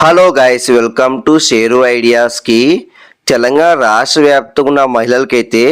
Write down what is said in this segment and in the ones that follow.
Hello guys welcome to Sheru ఐడియాస్కి Telangana రాష్ట్ర వ్యాప్తంగా ఉన్న మహిళలకైతే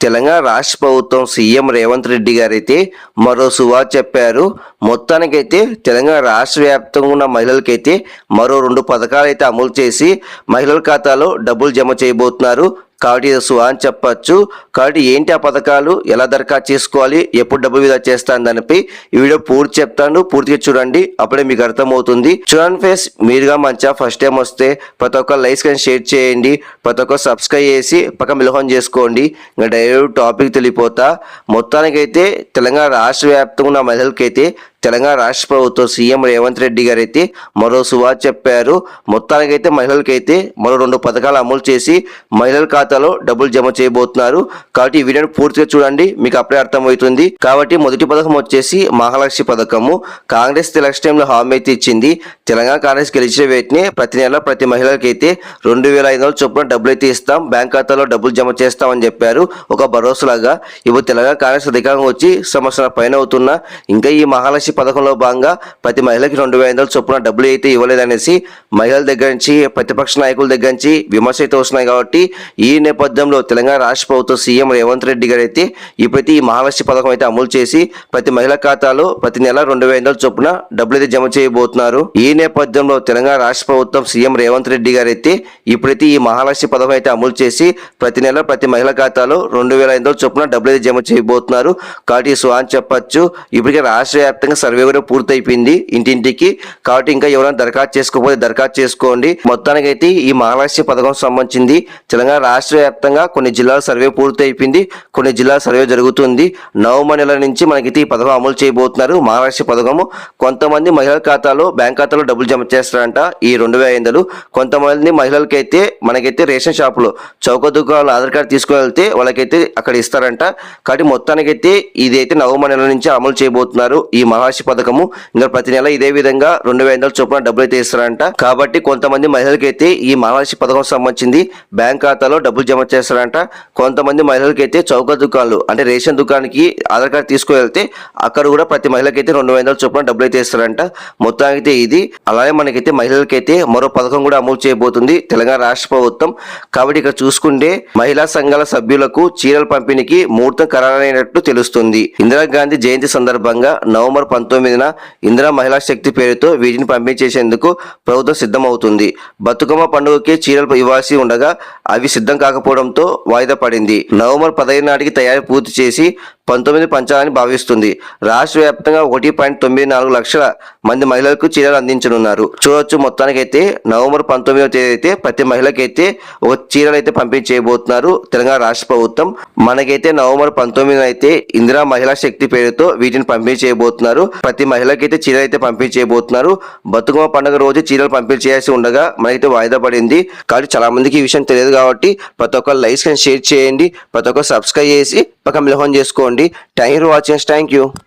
తెలంగాణ రాష్ట్ర ప్రభుత్వం సీఎం రేవంత్ రెడ్డి గారైతే మరో సువార్ చెప్పారు. మొత్తానికైతే తెలంగాణ రాష్ట్ర వ్యాప్తంగా ఉన్న మహిళలకైతే మరో రెండు పథకాలు అయితే అమలు చేసి మహిళల ఖాతాలో డబ్బులు జమ చేయబోతున్నారు. కాబట్టి ఇది సుహా అని చెప్పచ్చు. కాబట్టి ఏంటి ఆ పథకాలు? ఎలా దరఖాస్తు చేసుకోవాలి? ఎప్పుడు డబ్బు విధా చేస్తాను దానిపై ఈ వీడియో పూర్తి చెప్తాను. పూర్తిగా చూడండి. అప్పుడే మీకు అర్థమవుతుంది. చూడండి ఫేస్ మీరుగా మంచిగా ఫస్ట్ టైం వస్తే ప్రతి ఒక్క లైక్స్ కానీ షేర్ చేయండి. ప్రతి ఒక్క సబ్స్క్రైబ్ చేసి పక్క మిలహం చేసుకోండి. ఇంకా డైరెక్ట్ టాపిక్ తెలియపోతా మొత్తానికైతే తెలంగాణ రాష్ట్ర వ్యాప్తంగా ఉన్న మహిళలకైతే తెలంగాణ రాష్ట్ర ప్రభుత్వం సీఎం రేవంత్ రెడ్డి గారు అయితే మరో సువార్ చెప్పారు. మొత్తానికైతే మహిళలకైతే మరో రెండు పథకాలు అమలు చేసి మహిళల ఖాతాలో డబ్బులు జమ చేయబోతున్నారు. కాబట్టి ఈ వీడియోని పూర్తిగా చూడండి మీకు అప్పుడే అర్థమవుతుంది. కాబట్టి మొదటి పథకం వచ్చేసి మహాలక్ష్మి పథకము. కాంగ్రెస్ ఎలక్షన్ టైంలో హామీ అయితే ఇచ్చింది. తెలంగాణ కాంగ్రెస్ గెలిచిన వేటిని ప్రతి నెల ప్రతి మహిళలకైతే రెండు వేల ఐదు వందల చొప్పున డబ్బులు అయితే ఇస్తాం. బ్యాంక్ ఖాతాలో డబ్బులు జమ చేస్తామని చెప్పారు. ఒక భరోసాలాగా ఇప్పుడు తెలంగాణ కాంగ్రెస్ అధికారం వచ్చి సంవత్సరాల పైన అవుతున్నా ఇంకా ఈ మహాలక్ష్మి పథకంలో భాగంగా ప్రతి మహిళకి రెండు వేల ఐదు వందల చొప్పున డబ్బులు అయితే ఇవ్వలేదనేసి మహిళల దగ్గర నుంచి ప్రతిపక్ష నాయకుల దగ్గర నుంచి విమర్శ అయితే వస్తున్నాయి కాబట్టి ఈ నేపథ్యంలో తెలంగాణ రాష్ట్ర ప్రభుత్వం సీఎం రేవంత్ రెడ్డి గారు అయితే ఇప్పటి ఈ మహాలక్ష్మి పథకం అయితే అమలు చేసి ప్రతి మహిళ ఖాతాలో ప్రతి నెల రెండు వేల ఐదు చొప్పున డబ్బులు అయితే జమ చేయబోతున్నారు. ఈ నేపథ్యంలో తెలంగాణ రాష్ట్ర ప్రభుత్వం సీఎం రేవంత్ రెడ్డి గారు అయితే ఇప్పుడైతే ఈ మహాలక్ష్మి పథకం అయితే అమలు చేసి ప్రతి నెల ప్రతి మహిళ ఖాతాలో రెండు వేల ఐదు చొప్పున డబ్బులు అయితే జమ చేయబోతున్నారు. కాబట్టి సో అని చెప్పచ్చు. ఇప్పటికే రాష్ట్ర వ్యాప్తంగా సర్వే కూడా పూర్తయిపోయింది. ఇంటింటికి. కాబట్టి ఇంకా ఎవరైనా దరఖాస్తు చేసుకోకపోతే దరఖాస్తు చేసుకోండి. మొత్తానికి అయితే ఈ మహాలక్ష్మి పథకం సంబంధించింది. తెలంగాణ రాష్ట్ర వ్యాప్తంగా కొన్ని జిల్లాల సర్వే పూర్తి అయిపోయింది కొన్ని జిల్లాల సర్వే జరుగుతుంది. నవంబర్ నెల నుంచి మనకైతే ఈ పథకం అమలు చేయబోతున్నారు. మహాలక్ష్మి పథకము. కొంతమంది మహిళల ఖాతాలో బ్యాంక్ ఖాతాలో డబ్బులు జమ చేస్తారంట ఈ రెండు వేల ఐదు కొంతమంది మహిళలకైతే మనకైతే రేషన్ షాపులో చౌక దుకాణాలు ఆధార్ కార్డు తీసుకువెళ్తే వాళ్ళకైతే అక్కడ ఇస్తారంట. కాబట్టి మొత్తానికైతే ఇది అయితే నవంబర్ నెల నుంచి అమలు చేయబోతున్నారు ఈ మహా మహాలక్ష్మి పథకము. ఇంకా ప్రతి నెల ఇదే విధంగా రెండు వేల చొప్పున డబ్బులు అయితే ఇస్తారంట. కాబట్టి కొంతమంది మహిళలకైతే ఈ మహాలక్ష్మి పథకం సంబంధించింది బ్యాంక్ ఖాతాలో డబ్బులు జమ చేస్తారంట. కొంతమంది మహిళలకైతే చౌక దుకాణాలు అంటే రేషన్ దుకాణానికి ఆధార్ కార్డు తీసుకువెళ్తే అక్కడ కూడా ప్రతి మహిళకైతే రెండు వేల చొప్పున డబ్బులు అయితే ఇస్తారంట. మొత్తానికి ఇది. అలాగే మనకైతే మహిళలకైతే మరో పథకం కూడా అమలు చేయబోతుంది తెలంగాణ రాష్ట్ర ప్రభుత్వం. కాబట్టి ఇక్కడ చూసుకుంటే మహిళా సంఘాల సభ్యులకు చీరల పంపిణీకి ముహూర్తం ఖరారైనట్టు తెలుస్తుంది. ఇందిరాగాంధీ జయంతి సందర్భంగా నవంబర్ పంతొమ్మిదిన ఇందిరా మహిళా శక్తి పేరుతో వీటిని పంపించేసేందుకు ప్రభుత్వం సిద్ధమవుతుంది. బతుకమ్మ పండుగకి చీరలు ఇవ్వాల్సి ఉండగా అవి సిద్ధం కాకపోవడంతో వాయిదా పడింది. నవంబర్ పదహైదు నాటికి తయారీ పూర్తి చేసి పంతొమ్మిది పంచాలని భావిస్తుంది. రాష్ట్ర వ్యాప్తంగా ఒకటి పాయింట్ తొమ్మిది నాలుగు లక్షల మంది మహిళలకు చీరలు అందించనున్నారు. చూడొచ్చు మొత్తానికైతే నవంబర్ పంతొమ్మిదవ తేదీ అయితే ప్రతి మహిళకైతే ఒక చీరలు అయితే పంపిణీ చేయబోతున్నారు తెలంగాణ రాష్ట్ర ప్రభుత్వం. మనకైతే నవంబర్ పంతొమ్మిది అయితే ఇందిరా మహిళా శక్తి పేరుతో వీటిని పంపిణీ చేయబోతున్నారు ప్రతి మహిళకైతే చీరలు అయితే పంపిణీ చేయబోతున్నారు బతుకమ్మ పండుగ రోజు చీరలు పంపిణీ చేయాల్సి ఉండగా మనకైతే వాయిదా పడింది. కాబట్టి చాలా మందికి ఈ విషయం తెలియదు కాబట్టి ప్రతి ఒక్క లైక్స్ షేర్ చేయండి. ప్రతి ఒక్క సబ్స్క్రైబ్ చేసి పక్క మిలహం చేసుకోండి. చేసుకోండి టైర్ వాచెస్ థ్యాంక్ యూ